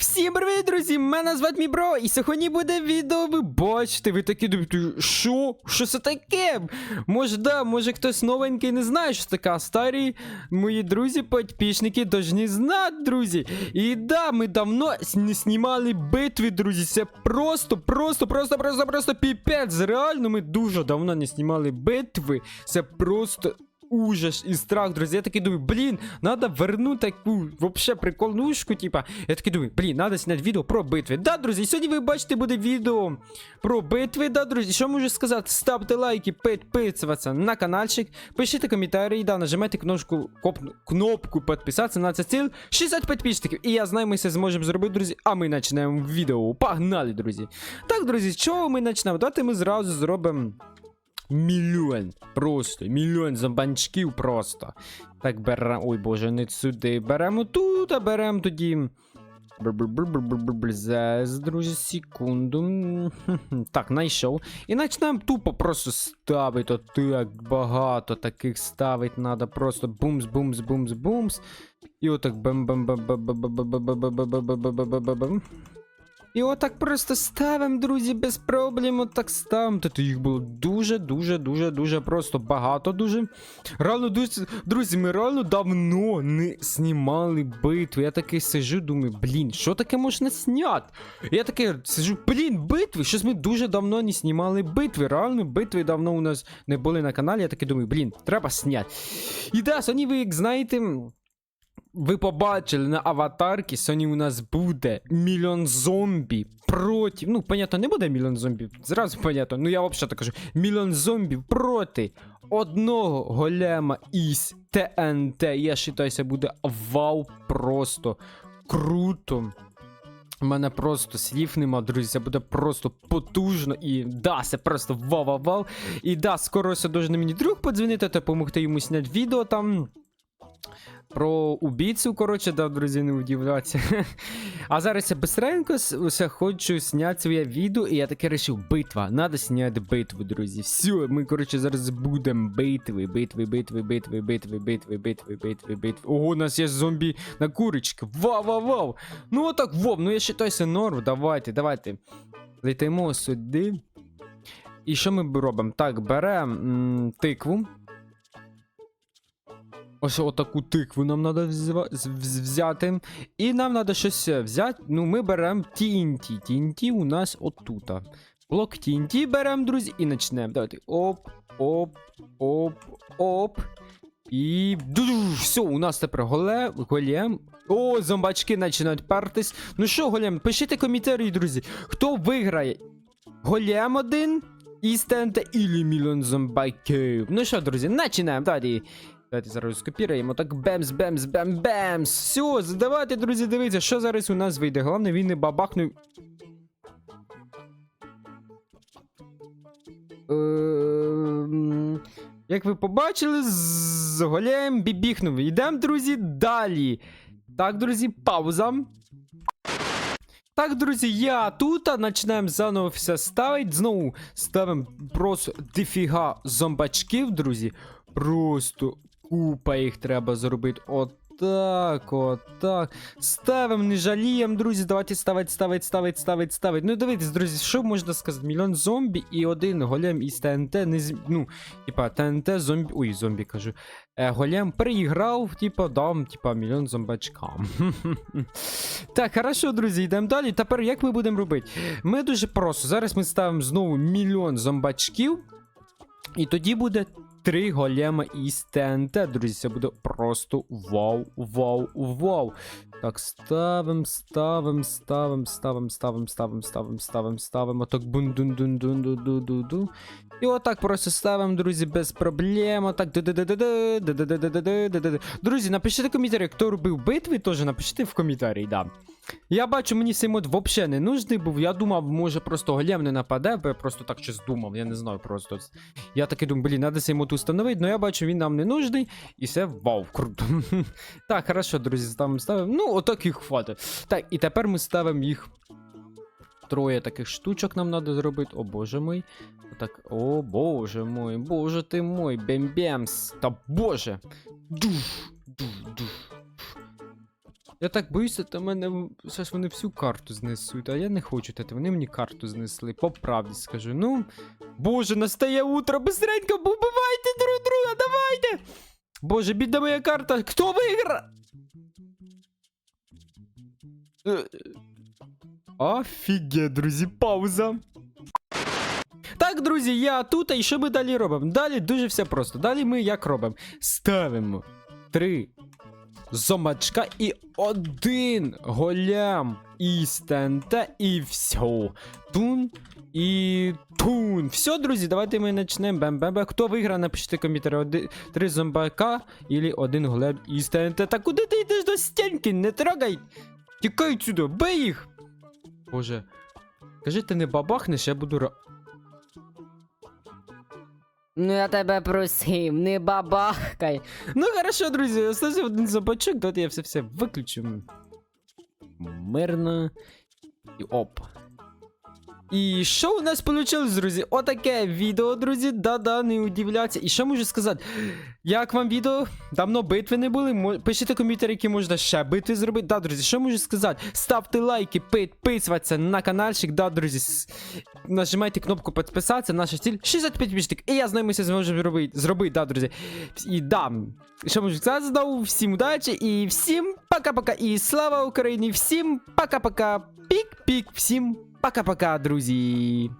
Всім привіт, друзі! Мене звати мій бро, і сьогодні буде відео. Ви бачите, ви такі думаєте, що? Що це таке? Може, да, може хтось новенький не знає, що це таке. Старі мої друзі, підписники должні знати, друзі. І да, ми давно не знімали битви, друзі. Це просто, просто, просто, просто, просто піпець. Реально, ми дуже давно не знімали битви. Це просто. Ужас і страх, друзі. Я такий думаю, блін, надо вернути таку вообще приколнушку, типа. Я такий думаю, блін, надо зняти відео про битви. Да, друзі, сьогодні ви бачите буде відео про битви. Да, друзі, що можу сказати? Ставте лайки, підписуватися на каналчик, пишіть коментарі, да, нажимайте кнопку, кнопку підписатися на це ціл 60 підписчиків. І я знаю, ми це зможемо зробити, друзі. А ми почнемо відео. Погнали, друзі. Так, друзі, з чого ми почнемо? Давайте ми зразу зробимо. Мільйон. Просто мільйон зомбанчиків просто. Так беремо. Ой боже, не сюди. Беремо тут, а беремо тоді. Зараз, друзі, секунду. Так, знайшов. І почнемо тупо просто ставити. Так багато таких ставити треба. Просто бумс, бумс, бумс, бумс. І отак бам бам бам бам бам бам бам бам бам бам бам бам бам бам і отак просто ставим, друзі, без проблем. Отак ставим. Тут їх було дуже, дуже, дуже, просто багато дуже. Реально, друзі, ми реально давно не знімали битви. Я такий сижу, думаю, блін, що таке можна зняти? Я такий сижу, блін, битви. Щось ми дуже давно не знімали битви. Реально, битви давно у нас не були на каналі. Я такий думаю, блін, треба зняти. І да, сьогодні ви, як знаєте. Ви побачили на аватарці, сьогодні у нас буде мільйон зомбі проти. Ну, понятно, не буде мільйон зомбів. Зразу понятно. Ну я взагалі так кажу. Мільйон зомбів проти одного голема із ТНТ. Я вважаю, це буде вау просто круто. У мене просто слів нема, друзі. Це буде просто потужно. І да, це просто вау-вау-вау. І да, скоро ось должен мені друг подзвонити, допомогти йому зняти відео там. Про убійцю, коротше, да, друзі, не удивляться. А зараз я быстренько усе хочу зняти своє відео, і я таке вирішив, битва. Надо зняти битву, друзі. Все, ми, коротше, зараз будемо битви, битви, битви, битви, битви, битви, битви, битви, битви. Ого, у нас є зомбі на курочки. Вау, вау, вау. Ну отак, вов, ну я вважаюся норм. Давайте, давайте. Летимо сюди. І що ми робимо? Так, беремо тикву. Ось отаку тикву нам треба взяти. І нам треба щось е, взяти. Ну, ми беремо TNT. TNT у нас отута. Блок TNT беремо, друзі, і почнемо. Давайте. Оп, оп, оп, оп. І. Все, у нас тепер голе, голем. О, зомбачки починають партись. Ну що, голем, пишіть коментарі, друзі. Хто виграє? Голем один із ТНТ ілі мільйон зомбаків. Ну що, друзі, починаємо. Давайте. Давайте зараз скопіруємо. Так бемс, бемс, бем, бемс. Все, давайте, друзі, дивіться, що зараз у нас вийде. Головне, він не бабахнув. Ем, Як ви побачили, з голем бібіхнув. Йдемо, друзі, далі. Так, друзі, пауза. Так, друзі, я тут, а починаємо заново все ставити. Знову ставимо просто дефіга зомбачків, друзі. Просто купа їх треба зробити. Отак, отак. Ставимо, не жаліємо, друзі. Давайте ставити, ставити, ставити, ставити, ставити. Ну, дивіться, друзі, що можна сказати? Мільйон зомбі і один голем із ТНТ не з... Ну, типа, ТНТ зомбі. Ой, зомбі кажу. Е, голем переіграв, типа, дам, типа, мільйон зомбачкам. так, хорошо, друзі, йдемо далі. Тепер як ми будемо робити? Ми дуже просто. Зараз ми ставимо знову мільйон зомбачків. І тоді буде три голема із ТНТ, друзі. Це буде просто вау, вау, вау. Так, ставим, ставим, ставим, ставим, ставим, ставим, ставим, ставим, ставим. Отак бун дун дун дун ду ду ду І отак просто ставимо, друзі, без проблем. Отак. Друзі, напишіть в коментарі, хто робив битви, теж напишіть в коментарі, да. Я бачу, мені цей мод взагалі не нужний був. Я думав, може просто голем не нападе, бо я просто так щось думав, я не знаю просто. Я таки думаю, блін, треба цей мод установити, але я бачу, він нам не нужний, і все вау, круто. так, хорошо, друзі, ставимо, ставимо. Ну, отак їх хватить. Так, і тепер ми ставимо їх. Троє таких штучок нам треба зробити. О боже мой. Так, о боже мой, боже ти мой, бем-бемс. Та боже. Душ, душ, душ. Я так боюся, то мене зараз вони всю карту знесуть, а я не хочу, та вони мені карту знесли, по правді скажу. Ну, боже, настає утро, быстренько, убивайте друг друга, давайте! Боже, бідна моя карта, хто вигра? Офігеть, друзі, пауза. Так, друзі, я тут, і що ми далі робимо? Далі дуже все просто. Далі ми як робимо? Ставимо три зомбачка і один голям із ТНТ і все. Тун і тун. Все, друзі, давайте ми почнемо. Бем-бем-бем. Хто виграє, напишіть в коментарі. Три зомбака і один голем із ТНТ. Та куди ти йдеш до стінки? Не трогай! Тікай сюди, бий їх! Боже. Кажи, ти не бабахнеш, я буду ра... Ну я тебе просив, не бабахкай. Ну хорошо, друзі, остався один зубачок, тут я все все виключу. Мирно. І оп. І що у нас вийшло, друзі? Отаке відео, друзі. Да-да, не удивляться. І що можу сказати? Як вам відео? Давно битви не були. Пишіть коментарі, які можна ще битви зробити. Да, друзі, що можу сказати? Ставте лайки, підписуватися на каналчик. Да, друзі. Нажимайте кнопку підписатися. Наша ціль 65 підписчиків. І я з ними все зможу робити. Зробити, да, друзі. І да. Що можу сказати? Знову всім удачі і всім пока-пока. І слава Україні! Всім пока-пока. Пік-пік. Всім пока-пока, друзі.